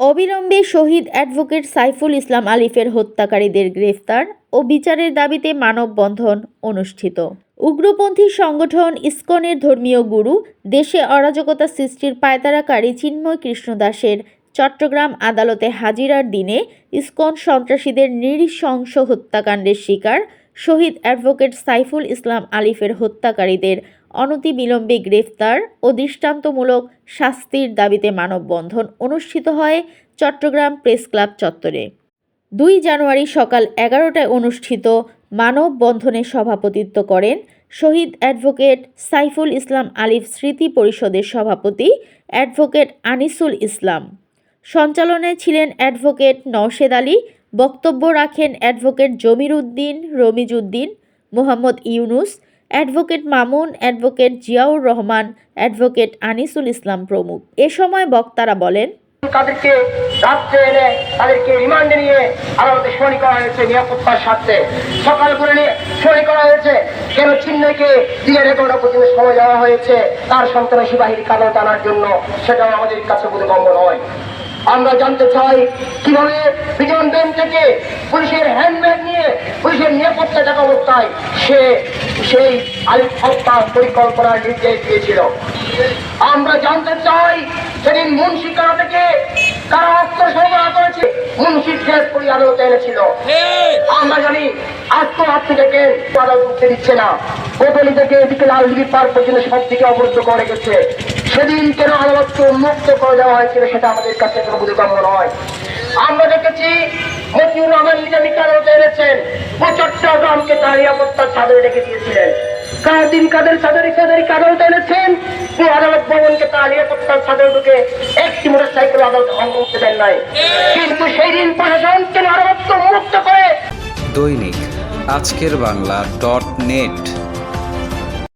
অবিলম্বে শহীদ অ্যাডভোকেট সাইফুল ইসলাম আলিফের হত্যাকারীদের গ্রেফতার ও বিচারের দাবিতে মানববন্ধন অনুষ্ঠিত। উগ্রপন্থী সংগঠন ইসকনের ধর্মীয় গুরু, দেশে অরাজকতা সৃষ্টির পায়তারাকারী চিন্ময় কৃষ্ণ দাসের চট্টগ্রাম আদালতে হাজিরার দিনে ইসকন সন্ত্রাসীদের নৃশংস হত্যাকাণ্ডের শিকার শহীদ অ্যাডভোকেট সাইফুল ইসলাম আলিফের হত্যাকারীদের অনতিবিলম্বে গ্রেফতার ও দৃষ্টান্তমূলক শাস্তির দাবিতে মানববন্ধন অনুষ্ঠিত হয় চট্টগ্রাম প্রেস ক্লাব চত্বরে। দুই জানুয়ারি সকাল এগারোটায় অনুষ্ঠিত মানববন্ধনে সভাপতিত্ব করেন শহীদ অ্যাডভোকেট সাইফুল ইসলাম আলিফ স্মৃতি পরিষদের সভাপতি অ্যাডভোকেট আনিসুল ইসলাম। সঞ্চালনে ছিলেন অ্যাডভোকেট নওশেদ আলী বক্তব্য রাখেন advocate Zamir Uddin Ramizuddin, Mohammad Yunus, advocate Mamun, advocate Ziaur Rahman, advocate Anisul Islam প্রমুখ। এ সময় বক্তারা বলেন, তাদেরকে রাত্রে এনে তাদেরকে রিমান্ডে নিয়ে আদালতে শুনানি করা হয়েছে নিরাপত্তার স্বার্থে। সকাল করে নিয়ে শুনানি করা হয়েছে কেন চিহ্নকে পর্যন্ত সময় দেওয়া হয়েছে, তার সন্ত্রাসী বাহিনী কালো টানার জন্য সেটাও আমাদের কাছে বোধগম্য নয়। আমরা জানতে চাই কীভাবে বিজন ব্যাংক থেকে পুলিশের হ্যান্ডব্যাগ নিয়ে পুলিশের নিরাপত্তা থাকা অবস্থায় সে সেই আলিফ হত্যা পরিকল্পনার নির্দেশ দিয়েছিল। আমরা জানতে চাই সেদিন মুন্সিকারা থেকে কারা অস্ত্র সরবরাহ করেছে? মুন্সি ড্রেস পরি আদালতে এনেছিল। আমরা জানি আত্মহত্যা থেকে উঠতে দিচ্ছে না। কোটলি থেকে এদিকে লালদিঘি পার্ক পর্যন্ত সব থেকে অবরুদ্ধ করে রেখেছে। সেদিন কেন আদালতকে উন্মুক্ত করে দেওয়া হয়েছিল সেটা আমাদের কাছে কোনো বোধগম্য নয়। আমরা দেখেছি মতিউর রহমান নিজামীকে আদালতে এনেছেন। চট্টগ্রামকে তার নিরাপত্তার চাদরে রেখে দিয়েছিলেন। কাদিন কাদের চাদরি চাদরি আদালতে এনেছেন? পুরো আদালত ভবনকে তার নিরাপত্তার চাদর ঢুকে একটি মোটর সাইকেল আদালত করতে দেন নাই। কিন্তু সেই দিন প্রশাসন কেন আদালতকে উন্মুক্ত করে? দৈনিক আজকের বাংলা ডট নেট।